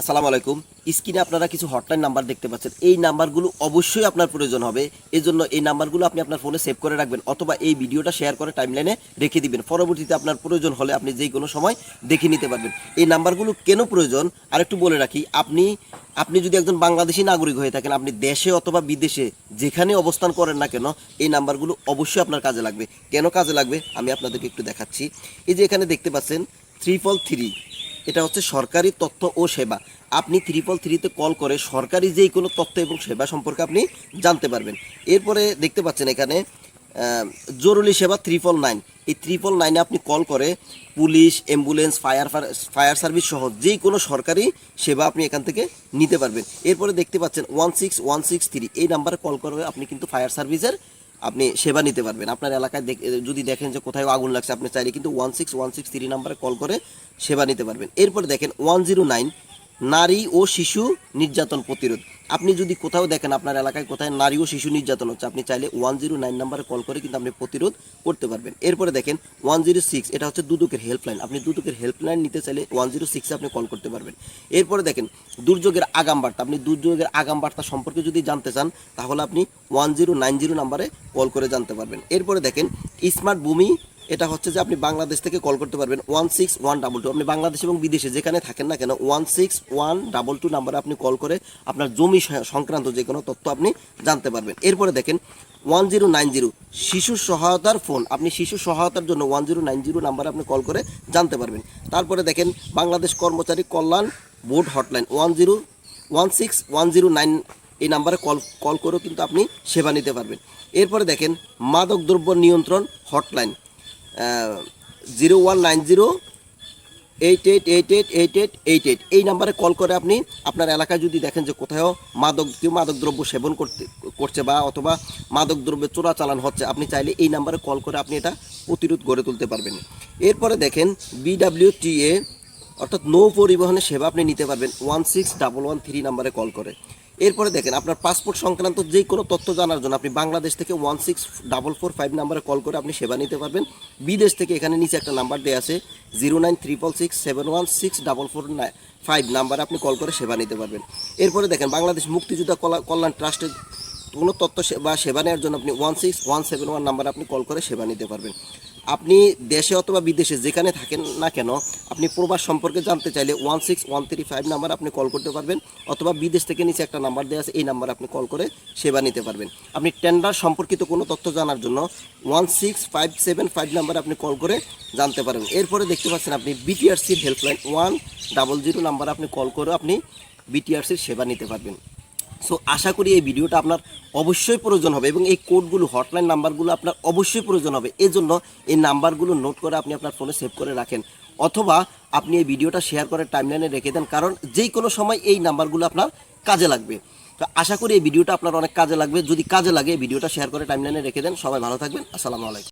আসসালামু আলাইকুম। স্ক্রিনে আপনারা কিছু হটলাইন নাম্বার দেখতে পাচ্ছেন। এই নাম্বারগুলো অবশ্যই আপনার প্রয়োজন হবে। এই জন্য এই নাম্বারগুলো আপনি আপনার ফোনে সেভ করে রাখবেন অথবা এই ভিডিওটা শেয়ার করে টাইমলাইনে রেখে দিবেন। পরবর্তীতে আপনার প্রয়োজন হলে আপনি যে কোনো সময় দেখে নিতে পারবেন। এই নাম্বারগুলো কেন প্রয়োজন? আরেকটু বলে রাখি, আপনি আপনি যদি একজন বাংলাদেশি নাগরিক হয়ে থাকেন, আপনি দেশে অথবা বিদেশে যেখানে অবস্থান করেন না কেন, এই নাম্বারগুলো অবশ্যই আপনার কাজে লাগবে। কেন কাজে লাগবে? আমি আপনাদেরকে একটু দেখাচ্ছি। এই যে এখানে দেখতে পাচ্ছেন থ্রি ফল থ্রি এটা হচ্ছে সরকারি তথ্য ও সেবা। আপনি ত্রিপল থ্রিতে কল করে সরকারি যেই কোনো তথ্য এবং সেবা সম্পর্কে আপনি জানতে পারবেন। এরপরে দেখতে পাচ্ছেন এখানে জরুরি সেবা ত্রিপল নাইন এই ত্রিপল নাইনে আপনি কল করে police ambulance fire fire service সহ যেই কোনো সরকারি সেবা আপনি এখান থেকে নিতে পারবেন। এরপরে দেখতে পাচ্ছেন one six one six three এই নাম্বারে কল করে আপনি কিন্তু ফায়ার সার্ভিসের আপনি সেবা নিতে পারবেন। আপনার এলাকায় যদি দেখেন যে কোথায় আগুন লাগছে, আপনি চাইলে কিন্তু one six one six three নাম্বারে কল করে সেবা নিতে পারবেন। এরপর দেখেন ওয়ান জিরো নাইন নারী ও শিশু নির্যাতন প্রতিরোধ। আপনি যদি কোথাও দেখেন আপনার এলাকায় কোথায় নারী ও শিশু নির্যাতন হচ্ছে, আপনি চাইলে ওয়ান জিরো নাইন নাম্বারে কল করে কিন্তু আপনি প্রতিরোধ করতে পারবেন। এরপরে দেখেন ওয়ান জিরো সিক্স, এটা হচ্ছে দুদকের হেল্পলাইন। আপনি দুদকের হেল্পলাইন নিতে চাইলে ওয়ান জিরো সিক্সে আপনি কল করতে পারবেন। এরপরে দেখেন দুর্যোগের আগাম বার্তা। আপনি দুর্যোগের আগাম বার্তা সম্পর্কে যদি জানতে চান, তাহলে আপনি ওয়ান জিরো নাইন জিরো নাম্বারে কল করে জানতে পারবেন। এরপরে দেখেন স্মার্ট ভূমি এটা হচ্ছে যে আপনি বাংলাদেশ থেকে কল করতে পারবেন one six one double two আপনি বাংলাদেশ এবং বিদেশে যেখানে থাকেন না কেন one six one double two নাম্বারে আপনি কল করে আপনার জমি সংক্রান্ত যে কোনো তথ্য আপনি জানতে পারবেন। এরপরে দেখেন ওয়ান জিরো নাইন জিরো শিশু সহায়তার ফোন আপনি শিশু সহায়তার জন্য ওয়ান জিরো নাইন জিরো নাম্বারে আপনি কল করে জানতে পারবেন। তারপরে দেখেন, বাংলাদেশ কর্মচারী কল্যাণ board hotline one zero one six one zero nine এই নাম্বারে কল কল করেও কিন্তু আপনি সেবা নিতে পারবেন। এরপরে দেখেন, মাদকদ্রব্য নিয়ন্ত্রণ hotline zero one nine zero eight eight eight eight eight eight eight eight এই নাম্বারে কল করে আপনি আপনার এলাকায় যদি দেখেন যে কোথাও মাদক, কেউ মাদকদ্রব্য সেবন করতে, করছে বা অথবা মাদকদ্রব্যের চোরাচালান হচ্ছে, আপনি চাইলে এই নাম্বারে কল করে আপনি এটা প্রতিরোধ গড়ে তুলতে পারবেন। এরপরে দেখেন বিডাব্লিউটিএ অর্থাৎ নৌ পরিবহনের সেবা আপনি নিতে পারবেন। One six double one three নাম্বারে কল করে। এরপরে দেখেন, আপনার পাসপোর্ট সংক্রান্ত যে কোনো তথ্য জানার জন্য আপনি বাংলাদেশ থেকে one six double four five নাম্বারে কল করে আপনি সেবা নিতে পারবেন। বিদেশ থেকে এখানে নিচে একটা নাম্বার দেওয়া আছে zero nine triple six seven one six double four five নাম্বারে আপনি কল করে সেবা নিতে পারবেন। এরপরে দেখেন, বাংলাদেশ মুক্তিযোদ্ধা কলা- কল্যাণ ট্রাস্টের কোনো তথ্য বা সেবা নেওয়ার জন্য আপনি one six one seven one নাম্বারে আপনি কল করে সেবা নিতে পারবেন। আপনি দেশে অথবা বিদেশে যেখানে থাকেন না কেন, আপনি প্রবাস সম্পর্কে জানতে চাইলে one six one three five number আপনি কল করতে পারবেন, অথবা বিদেশ থেকে নিচে একটা নাম্বার দেওয়া আছে, এই নাম্বারে আপনি কল করে সেবা নিতে পারবেন। আপনি টেন্ডার সম্পর্কিত কোনো তথ্য জানার জন্য one six five seven five নাম্বারে আপনি কল করে জানতে পারেন এরপরে দেখতে পাচ্ছেন আপনি বিটিআরসির হেল্পলাইন ওয়ান ডাবল জিরো নাম্বারে আপনি কল করে আপনি বিটিআরসির সেবা নিতে পারবেন। সো আশা করি এই ভিডিওটা আপনার অবশ্যই প্রয়োজন হবে এবং এই কোডগুলো হটলাইন নাম্বারগুলো আপনার অবশ্যই প্রয়োজন হবে। এই জন্য এই নাম্বারগুলো নোট করে আপনি আপনার ফোনে সেভ করে রাখেন। অথবা আপনি এই ভিডিওটা শেয়ার করে টাইমলাইনে রেখে দেন, কারণ যেই কোনো সময় এই নাম্বারগুলো আপনার কাজে লাগবে। তো আশা করি এই ভিডিওটা আপনার অনেক কাজে লাগবে। যদি কাজে লাগে ভিডিওটা শেয়ার করে টাইমলাইনে রেখে দেন। সবাই ভালো থাকবেন। আসসালামু আলাইকুম।